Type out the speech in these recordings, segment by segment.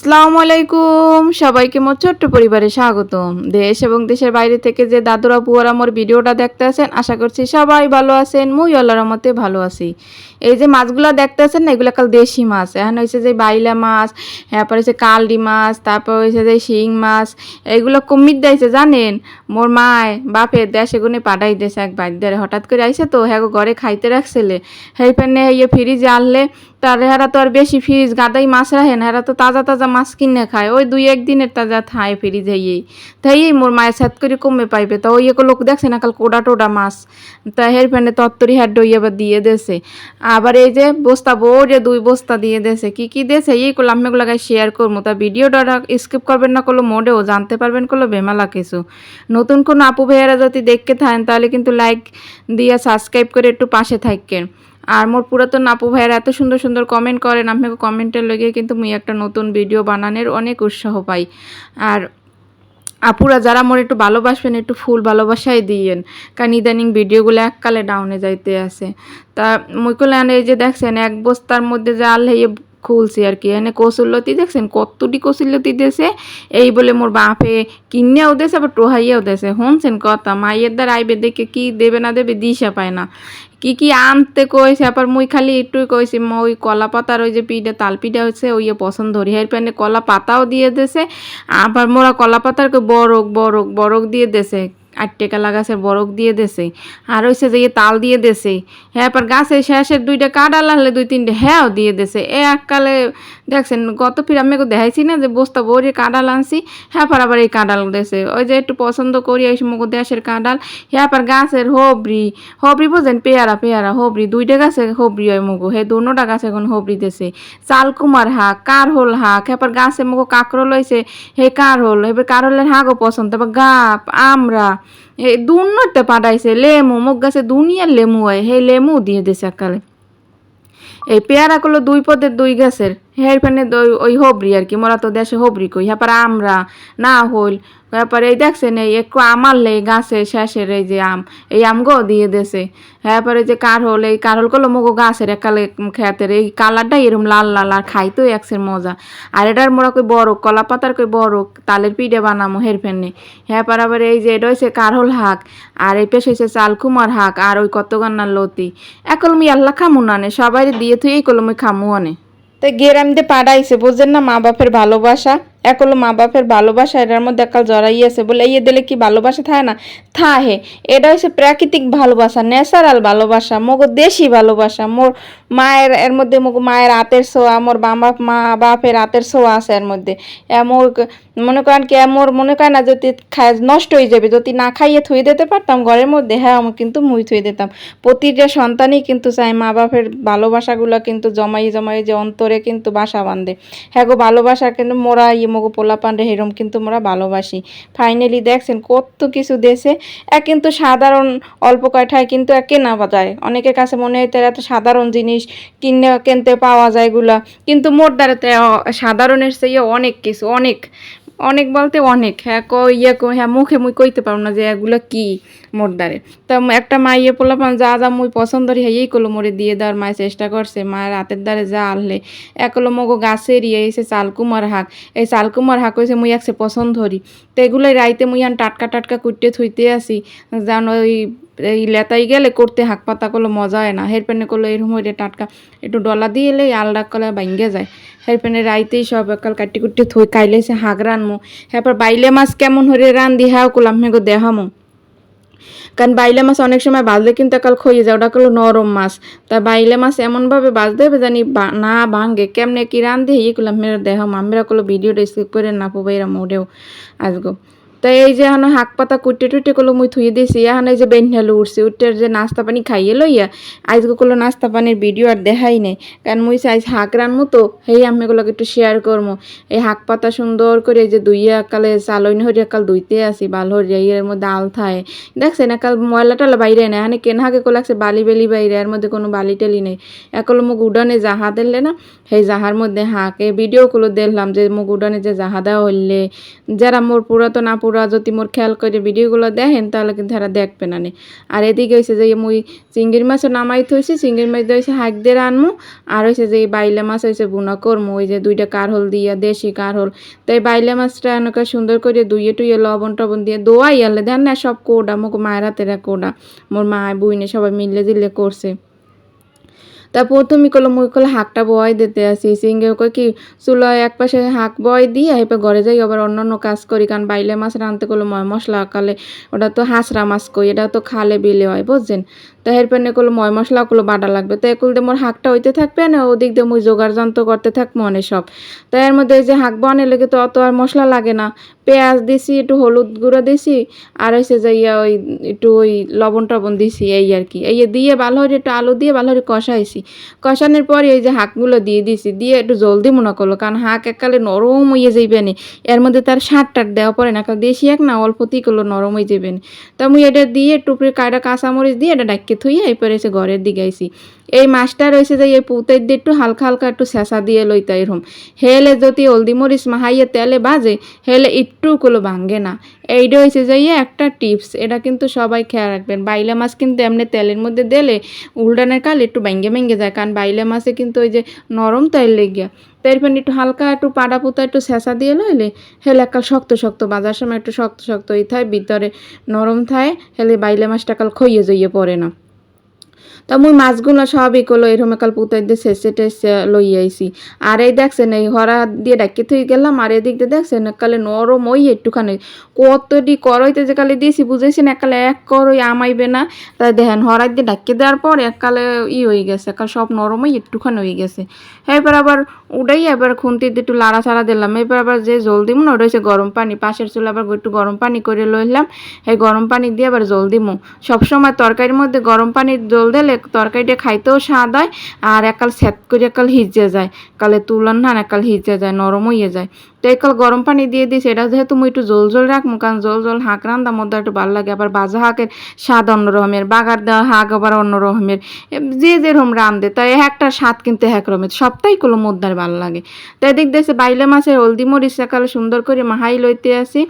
আসসালামু আলাইকুম। সবাইকে মোর ছোট্ট পরিবারে স্বাগতম। দেশ এবং দেশের বাইরে থেকে যে দাদুরা বুয়ারা মোর ভিডিওটা দেখতে আছেন, আশা করছি সবাই ভালো আছেন, মুই আল্লাহর মতে ভালো আছি। এই যে মাছগুলো দেখতে আছেন না, এগুলো কাল দেশি মাছ। এখন হয়েছে যে বাইলা মাছ তারপর হয়েছে কালডি মাছ, তারপর হয়েছে যে শিং মাছ, এগুলো কমির দিয়েছে জানেন? মোর মায়, বাপের দেশে গুনে পাঠাই দিয়েছে এক বাইর হঠাৎ করে আইসে তো হ্যাঁ ঘরে খাইতে রাখছিলে। সেইখানে ইয়ে ফ্রিজে আনলে, তার হেরা তো আর বেশি ফ্রিজ, গাদাই মাছ রাখেন হেরা তো তাজা তাজা মাছ কিনে খায়। ওই দুই একদিনের তাজা থায় হইয়েই তাই এই মোর মায়ের সাথ করে কমে পাইবে। তা ওই লোক দেখছে না কাল কোডা টোডা মাছ। তা হের ফ্যানে তত্তরি হ্যাড ডই আবার দিয়ে দেছে। আবার এই যে বস্তা বউ যে দুই বস্তা দিয়ে দেছে। কি কি দেছে? এই করলাম আমি এগুলো শেয়ার করব তা ভিডিওটা স্কিপ করবেন না করল মোডেও জানতে পারবেন করল বেমালা কিছু। নতুন কোনো আপু ভাইয়েরা যদি দেখতে থাকেন, তাহলে কিন্তু লাইক দিয়ে সাবস্ক্রাইব করে একটু পাশে থাকেন আর মোর পুরাতন আপু ভাইয়েরা এত সুন্দর সুন্দর কমেন্ট করেন, আপনাকে কমেন্টের লগে কিন্তু মুই একটা নতুন ভিডিও বানানোর অনেক উৎসাহ পাই। আর আপুরা যারা মোর একটু ভালোবাসবেন, একটু ফুল ভালোবাসাই দিয়েন, কারণ ইদানিং ভিডিওগুলো এককালে ডাউনে যাইতে আছে। তা মুই কলেন এই যে দেখছেন, এক বস্তার মধ্যে যে আল্লাহ খুলছি আর কি। এনে কসুল্লতি দেখছেন? কতটি কসুল্লতি দেছে? এই বলে মোর বাপে কিনেও দেছে, আবার টোহাইয়াও দেছে। শুনছেন কথা? মাইয়ের দ্বার আইবে দেখে কি দেবে না দেবে দিশা পায় না। কি কি আনতে কইছে? আবার মুই খালি একটুই কইছি ওই কলা পাতার ওই যে পিঠা, তাল পিঠা হচ্ছে ওই পছন্দ ধরি হের প্যানে কলা পাতাও দিয়ে দেছে, আবার মোরা কলা পাতার বরক বরক বরক দিয়ে দেছে। আট টেকা লাগাছে বরক দিয়ে দেছে। আর হইছে যে তাল দিয়ে দেছে। হ্যাঁ আবার গাছের শেষের দুইটা কাডাল হলে দুই তিনটে হ্যাঁও দিয়ে দেছে। এ এককালে দেখছেন, গত ফির আমি দেখাইছি না যে বস্তা বড়ি কাডাল আনছি হ্যাঁ পার আবার এই কাডাল দেছে। ওই যে একটু পছন্দ করি, এই সময় দেশের কাডাল। হ্যাঁ পার গাছের হবরি হবরি বোঝেন, পেয়ারা পেয়ারা হবরি দুইটা গাছে হবরি হয় মুগো। হে দুটা গাছে এখন হবরি দেছে। চালকুমার হাঁক কার হল হাঁক হ্যাঁ গাছে মুগো কাকরো লইছে হে কার হল এবার কার হলের হাঁকও পছন্দ তারপর গাপ আমরা দুর্নতে পাঠাইছে, লেমু মুখ গাছে দুনিয়ার লেমু হয় হে লেমু দিয়ে দিছে একালে। এই পেয়ারা গুলো দুই পদের দুই গাছের। হের ফেনে ওই হবরি আর কি, মোরা তো দেশে হবরি কই হ্যাঁ আমরা না হইল। তারপরে এই দেখছেন, এই একটু আমারলে গাছে শেষের এই যে আম, এই আম গো দিয়ে দেছে। হ্যাঁ পরে যে কারহল, এই কারহল করল মগো গাছের একালে খেতের, এই কালারটা এরম লাল লাল, আর খাই খাইতো একসের মজা। আর এটার মোরা কই বড়, কলা পাতার কই বড়, তালের পিঠে বানামো হের ফেনে। হ্যাঁ পর আবার এই যে এটা হয়েছে কারহল হাক, আর এই পেশ হয়েছে চালকুমার হাক, আর ওই কত গান্নার লতি একলমি আল্লাহ খামু নানে সবাই দিয়ে থুই, এই কলমি খামু আনে। তাই গেরাম দিয়ে পাড়াইছে, বুঝছেন না? মা বাপের ভালোবাসা। এক হলো মা বাপের ভালোবাসা, এটার মধ্যে একাল জড়াইয়াছে বলে ইয়ে দিলে কি ভালোবাসা থাকে না? থাহে। এটা হচ্ছে প্রাকৃতিক ভালোবাসা ন্যাচারাল ভালোবাসা, মগো দেশি ভালোবাসা, মোর মায়ের, এর মধ্যে মায়ের হাতের ছোঁয়া, মোর বাবা, মা, বাপের হাতের ছোঁয়া আছে এর মধ্যে। এমর মনে করেন কি এমর মনে করেন না যদি নষ্ট হয়ে যাবে, যদি না খাইয়ে থুয়ে দিতে পারতাম ঘরের মধ্যে হ্যাঁ আমি কিন্তু মুই থুয়ে দিতাম। প্রতিটা সন্তানই কিন্তু চাই মা বাপের ভালোবাসাগুলো কিন্তু জমাই জমাই যে অন্তরে কিন্তু বাসা বাঁধে। হ্যাঁ গো, ভালোবাসা কিন্তু মোরা ইয়ে মগো পোলা পান্ডে হেরম কিন্তু মোরা ভালোবাসি। ফাইনালি দেখছেন কত কিছু দেশে এক কিন্তু সাধারণ অল্প কয়টায় কিন্তু এক কেনা যায়। অনেকের কাছে মনে হয় এত সাধারণ জিনিস কিনে কিনতে পাওয়া যায় এগুলা। কিন্তু মোট দ্বারাতে সাধারণের চেয়ে অনেক কিছু, অনেক অনেক বলতে অনেক। হ্যাঁ ক ইয়ে ক হ্যাঁ মুখে মুই কইতে পারব না যে এগুলো কি মোর দ্বারে। তা একটা মা ইয়ে পোলাপান যা যা, মুই পছন্দ রি এই করল মোরে দিয়ে দেওয়ার মায়ের চেষ্টা করছে। মায়ের রাতের দ্বারে যা আনলে এক একলো মগো গাছের ইয়ে এসে চালকুমার হাক। এই চালকুমার হাক হয়েছে মুই একসে পছন্দ হরি। তো এগুলোই রাইতে মুই আন টাটকা টাটকা কুটতে থুইতে আসি। যেন ওই এই লেতাই গেলে করতে হাক পাতা করল মজা হয় না। হের পেনে করল এরকম হইলে টাটকা একটু ডলা দিয়ে এলে আলডা কলে ভাঙ্গে যায়। হের পেনে রাইতেই সব একাল কাটি কুটি থই খাইলে সে হাক রানমু। হ্যাঁ বাইলে মাছ কেমন হরে রান দি হ্যাঁ করলাম মেগো দেহামো। কারণ বাইলে মাছ অনেক সময় বাজলে কিন্তু একাল খইয়ে যায়, ওটা করল নরম মাছ। তা বাইলে মাছ এমনভাবে বাজতে হবে জানি না ভাঙ্গে, কেমনে কি রান দিয়ে ইয়ে করলাম মেয়েরা দেহ মামিরা করল ভিডিওটা স্কিপ করে না পাবো এরা মোড়েও আসব তাই এই যে এখন হাক পাতা কুটে টুটে করল মুই থুয়ে দিয়েছি এখন এই যে বেনহালু উঠছি উঠে যে নাস্তা পানি খাইয়ে লইয়া, আজকে করল নাস্তা পানির ভিডিও আর দেখাই নেই। কারণ মুই আজ হাক রানমু তো সেই আমি এগুলোকে একটু শেয়ার করব এই হাক পাতা সুন্দর করে যে দুইয়া কালে চালইন হরিয়া কাল দুইতে আসি, বাল হরিয়া এর মধ্যে আল থায়। দেখছেন একাল ময়লা টলা বাইরে নেই। এখানে কেন হাকে লাগছে বালি বেলি বাইরে, এর মধ্যে কোনো বালি টালি নেই। একল মুখ উডানে জাহা দিলে না সেই জাহার মধ্যে হাঁকে। ভিডিও গুলো দেখলাম যে মুখ উডানে যে জাহা দেওয়া হইলে, যারা মোর পুরাতন আপু আপুরা যদি মোর খেয়াল করে ভিডিওগুলো দেখেন, তাহলে কিন্তু এরা দেখবে না নে। আর এদিকে হয়েছে যে মুই চিংড়ি মাছও নামাই থইছি চিংড়ি মাছ হয়েছে হাঁক দিয়ে আনমু আর হয়েছে যে এই বাইলা মাছ হয়েছে বুনা করমু, ওই যে দুইটা কারহল দিয়া, দেশি কারহল তো এই বাইলা মাছটা এনেকে সুন্দর করে ধুইয়ে টুইয়ে লবণ টবণ দিয়ে দোয়াই আলে দেন না সব কোডা, মুখ মায়ের হাতের কোডা, মোর মা বুইনে সবাই মিলে জিলে করছে তা তুমি কলো মুই কলে হাঁকটা বয় দিতে আসি। সিঙ্গে কয়, কি? চুলো এক পাশে হাঁক বয় দিয়ে এবার ঘরে যাই, আবার অন্য অন্য কাজ করি, কারণ বাইলে মাছ রাঁধতে করলে মশলা কালে ওটা তো হাঁসরা মাছ কই, এটা তো খালে বিলে হয়, বুঝছেন? তা এরপর করল ময় মশলা গুলো বাটা লাগবে। তো একুল দিয়ে মোর হাঁকটা হইতে থাকবে না, ওদিক দিয়ে মুই জোগাড় যন্ত্র করতে থাকব অনেক সব। তো এর মধ্যে যে হাঁক বানে লেগে তো অত আর মশলা লাগে না। পেঁয়াজ দিছি, একটু হলুদ গুঁড়ো দিছি, আর হয়েছে যাইয়া ওই একটু ওই লবণ টবণ দিছি, এই আর কি। এই দিয়ে ভালো করে একটু আলু দিয়ে ভালো করে কষাইছি। কষানোর পরে এই যে হাঁকগুলো দিয়ে দিছি, দিয়ে একটু জলদি মনে করল কারণ হাঁক এককালে নরম হয়ে যাইবে নি। এর মধ্যে তার সার টাট দেওয়া পরে না, কারণ দেশি এক না, অল্পতেই করল নরম হয়ে যাবে নি। তা মুই এটা দিয়ে টুপড়ে কায়টা কাঁচামরিচ দিয়ে এটা ডাক্কে থুইয়ে এরপরে এসে ঘরের দিকে আইছি। এই মাছটা রয়েছে যে এই পুতের দিয়ে একটু হালকা হালকা একটু শেষা দিয়ে লইতা এরকম হেলে যদি হলদি মরিচ মাহাইয়ে তেলে বাজে, হেলে একটু গুলো ভাঙ্গে না। এইটা হয়েছে যে একটা টিপস, এটা কিন্তু সবাই খেয়াল রাখবেন। বাইলা মাছ কিন্তু এমনি তেলের মধ্যে দিলে উল্টানের কাল একটু ব্যাঙ্গে ব্যাঙ্গে যায়, কারণ বাইলা মাছে কিন্তু ওই যে নরম তেল লেগে তারপর একটু হালকা, একটু পাড়া পুতা একটু ছেঁচা দিয়ে লইলে হেলে একাল শক্ত শক্ত বাজার সময় একটু শক্ত শক্ত ই থায় ভিতরে নরম থায়, হেলে বাইলে মাছটা কাল খইয়ে জইয়ে পড়ে না। তা মুই মাছগুলো সবই করল এরকম একাল পুতাই দিয়ে শেষে টেসে লই আইছি। আর এই দেখছেন, এই হরা দিয়ে ডাকি থুই গেলাম, আর এদিক দিয়ে দেখছেন একালে নরম ওই একটুখানি। কতটি করইতে যে কালে দিয়েছি, বুঝেছেন একালে এক করই আমাইবে না। তাই দেখেন হরাই দিয়ে ডাকি দেওয়ার পর এককালে ই হয়ে গেছে একাল সব নরম ওই একটুখানি হয়ে গেছে। এবার আবার উঠাই এবার খুন্তি দিয়ে একটু লাড়া ছাড়া দিলাম। এবার আবার যে জল দিমু না, ওটা হচ্ছে গরম পানি। পাশের চুলে আবার একটু গরম পানি করে লইলাম। এই গরম পানি দিয়ে আবার জল দিমু। সবসময় তরকারির মধ্যে গরম পানির জল দিলে তরকারিটা খাইতেও স্বাদ হয়, আর একাল স্যাত করে একাল হিজে যায়। কালে তুলন না একাল হিজে যায়, নরম হয়ে যায়। তো একাল গরম পানি দিয়ে দিস এটা যেহেতু মুই একটু জল জল রাখব, কারণ জল জল হাঁক রান্দার মধ্যে একটু ভালো লাগে, আবার বাজা হাঁকের স্বাদ অন্য রকমের বাগার দেওয়া হাঁক আবার অন্য রকমের এ যে যেরকম রান্ধে তাই একটা স্বাদ কিন্তু এক রকমের, সবটাই কোনো মুদ্রার ভালো লাগে। তো এদিক দেশে বাইলে মাছের হলদি মরিচ একালে সুন্দর করে মাহাই লইতে আসি।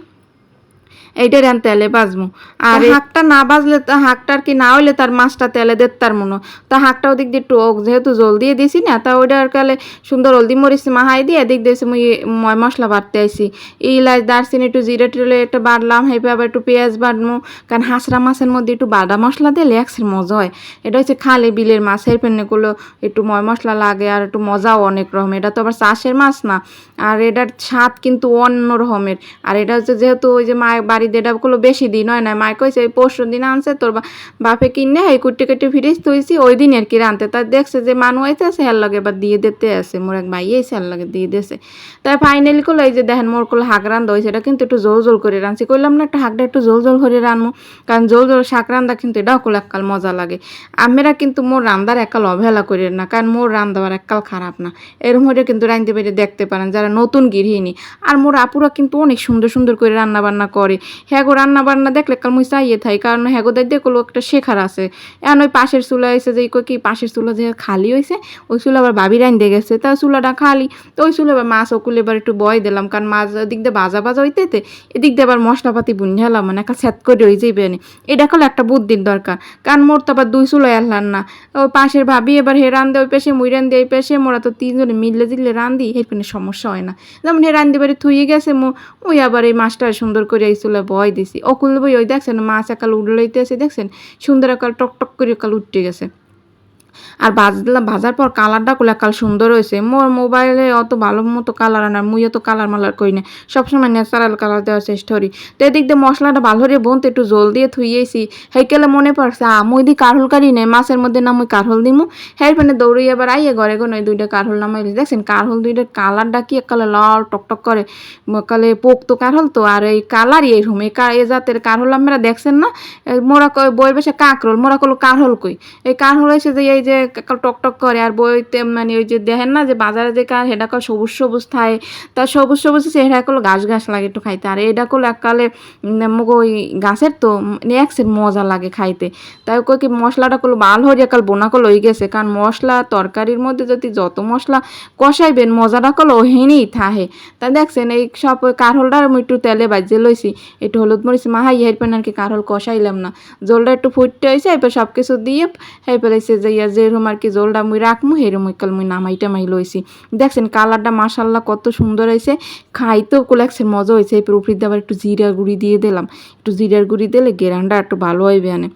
এইটা রান তেলে বাজবো আর হাঁকটা না বাজলে তো হাঁকটার কি না হইলে তার মাছটা তেলে দেত তার মনে তা হাঁকটা ওদিক দিয়ে টক যেহেতু জল দিয়ে দিছি না তা ওইটার কালে সুন্দর হলদি মরিচ মাহাই দিয়ে এদিক দিয়েছি মুই ময় মশলা বাটতে আইছি। ইলাচ দারচিনি একটু জিরে টিরে একটু বাটলাম হেপে আবার একটু পেঁয়াজ বাটমু কারণ হাঁসরা মাছের মধ্যে একটু বাদা মশলা দিলে একসের মজা হয়। এটা হচ্ছে খালে বিলের মাছ এর পেনেগুলো একটু ময় মশলা লাগে আর একটু মজাও অনেক রকম এটা তো আবার চাষের মাছ না। আর এটার স্বাদ কিন্তু অন্য রকমের আর এটা হচ্ছে যেহেতু ওই যে মায়ের বাড়িতে, এটা গুলো বেশি দিন হয় না মায় কইছে পরশু দিন আনছে, তোর বাপে কিনে, এই কুটে কুটে ফিরিস তুইছি ওই দিন আর কি রানতে তার দেখছে যে মানু আইতে আছে হের লগে এবার দিয়ে দিতে আছে। মোর এক ভাই এসে হের লগে দিয়ে দিয়েছে তাই ফাইনালি করল এই যে দেখেন মোর করল হাঁক রান্ধা হয়েছে এটা কিন্তু একটু জোল জোল করে রাঁধছি। কইলাম না, একটা হাঁকটা একটু জোল জোল করে রানবো কারণ জোল জোল শাক রান্দা কিন্তু এটাও করলে এককাল মজা লাগে। আমেরা কিন্তু মোর রান্দার এককাল অবহেলা করি না, কারণ মোর রান্দাবার এককাল খারাপ না। এরকম হয়ে কিন্তু রাঁধতে পেরে, দেখতে পারেন, যারা নতুন গৃহিণী। আর মোর আপুরা কিন্তু অনেক সুন্দর সুন্দর করে রান্না বান্না করে। হ্যাগো রান্না বান্না দেখলে কাল মুই চাইয়ে থাই, কারণ হ্যাগো দেখ দেখল একটা শেখার আছে। এখন ওই পাশের চুলা এসে যে কি, পাশের চুলা যে খালি হয়েছে ওই চুলা আবার বাবি রাঁধতে গেছে। তা চুলাটা খালি, তো ওই চুলা মাছ ওকুলে এবার একটু বয় দিলাম, কারণ মাছ দিক দিয়ে বাজা বাজা হইতে এদিক দিয়ে আবার মশলাপাতি বুঝালাম মানে একটা সেট করে হয়ে যাইবে নি এটা হলো একটা বুদ্ধির দরকার, কারণ মোর তো আবার দুই চুলো এলাম না। ওই পাশের ভাবি এবার হে রান্ধে ওই পেশে মুই রান্ধে এই পেশে মোরা তো তিনজনে মিললে দিলে রান্ধি এর কোনো সমস্যা হয় না। যেমন হে রান্ধি বাড়ি থুয়ে গেছে ওই আবার এই মাছটা সুন্দর করে এই চুলে বয় দিছি। অকুল বই ওই দেখছেন মাছ একাল উড়লাইতেছে দেখছেন? সুন্দর একাল টক টক করে একাল উঠতে গেছে। আর ভাজলাম ভাজার পর কালারটা করলে কাল সুন্দর হয়েছে মোর মোবাইলে অত ভালো মতো কালার আনার, মুই অত কালার মালার করি না। সবসময় ন্যাচারাল কালার দেওয়ার চেষ্টা করি। তো এদিক দিয়ে মশলাটা ভালো করে বোনতে একটু জল দিয়ে থুইয়েছি হেকেলে মনে পড়ছে, আ, মুই দি কারহল কারি নেই, মাছের মধ্যে না মুই কারহল দিমু। হের মানে দৌড়ে এবার আইয়ে ঘরে গো নয় দুইটা কারহল নামাই দেখছেন কারহল দুইটার কালারটা কি একালে লাল টকটক করে। কালে পোক তো কারহল তো, আর এই কালারই এরকম এই এই জাতের কারহল আমরা দেখছেন না? মোরা বই বেশে কাকরোল, মোরা কলো কারহল কই? এই কারহল এসে যে এই এই যে কাকাল টক টক করে আর বইতে মানে ওই যে দেখেন না যে বাজারে যে কার হেডা কল সবুজ সবুজ থাকে তা সবুজ সবুজ হেডা কল গাছ গাছ লাগে একটু খাইতে। আর এটা কল এককালে মোক ওই গাছের তো একসের মজা লাগে খাইতে। তাই কই কি মশলাটা করল ভালো হয়ে কাল বোনা কল হয়ে গেছে, কারণ মশলা তরকারির মধ্যে যদি যত মশলা কষাইবেন মজাটা কল ওহেনেই থাহে। তা দেখছেন এই সব কারহলটার আমি একটু তেলে বাজিয়ে লইছি, একটু হলুদ মরিচ মাহাই হেরপেন আর কি কারহল কষাইলাম না। জলটা একটু ফুটতে হয়েছে এরপর সব কিছু দিয়ে হেই পেলাইছে যে যেরকম আর কি জলটা মুই রাখমু হেরম কাল মুই নামাই মাই লইছি। দেখছেন কালারটা মাসাল্লাহ কত সুন্দর হয়েছে খাইতেও কোলাক্সের মজা হয়েছে এরপর উপরিতে আবার একটু জিরা গুঁড়ি দিয়ে দিলাম। একটু জিরার গুঁড়ি দিলে গেরানটা একটু ভালো হইবে আনে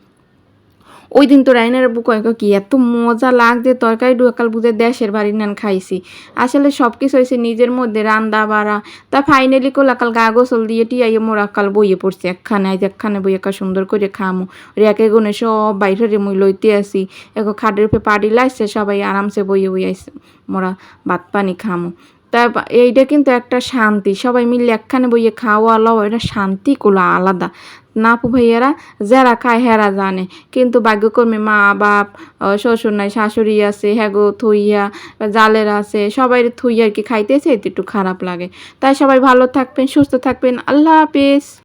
ওই দিন তো রাইনার বুক কি, এত মজা লাগছে, তরকারি ডুয়াকাল বুঝে দেশের বাড়ির নান খাইছি। আসলে সব কিছু হয়েছে নিজের মধ্যে, রান্দা বাড়া। তা ফাইনালি কোলাকাল গা গোসল দিয়ে টিয়াইয়ে মোরা কাল বইয়ে পড়ছে একখানে, আজ একখানে বই একা সুন্দর করে খামু। রেকে গুনে সব বাইরে মুই লইতে আসি। এক খাটের উপরে পাড়ি লাগছে সবাই আরামসে বইয়ে বইয়ে আইসে মোরা ভাত পানি খামু। তা এইটা কিন্তু একটা শান্তি, সবাই মিলে একখানে বইয়ে খাওয়া লওয়া, এটা শান্তি কোলা আলাদা। নাপু ভাইয়েরা, যারা খায় হেরা জানে। কিন্তু ভাগ্যকর্মী মা, বাপ শ্বশুর নাই, শাশুড়ি আছে হ্যাগো থইয়া, জালের আছে, সবাই থইয়া আর কি খাইতেছে, এতে একটু খারাপ লাগে। তাই সবাই ভালো থাকবেন, সুস্থ থাকবেন। আল্লাহ হাফিজ।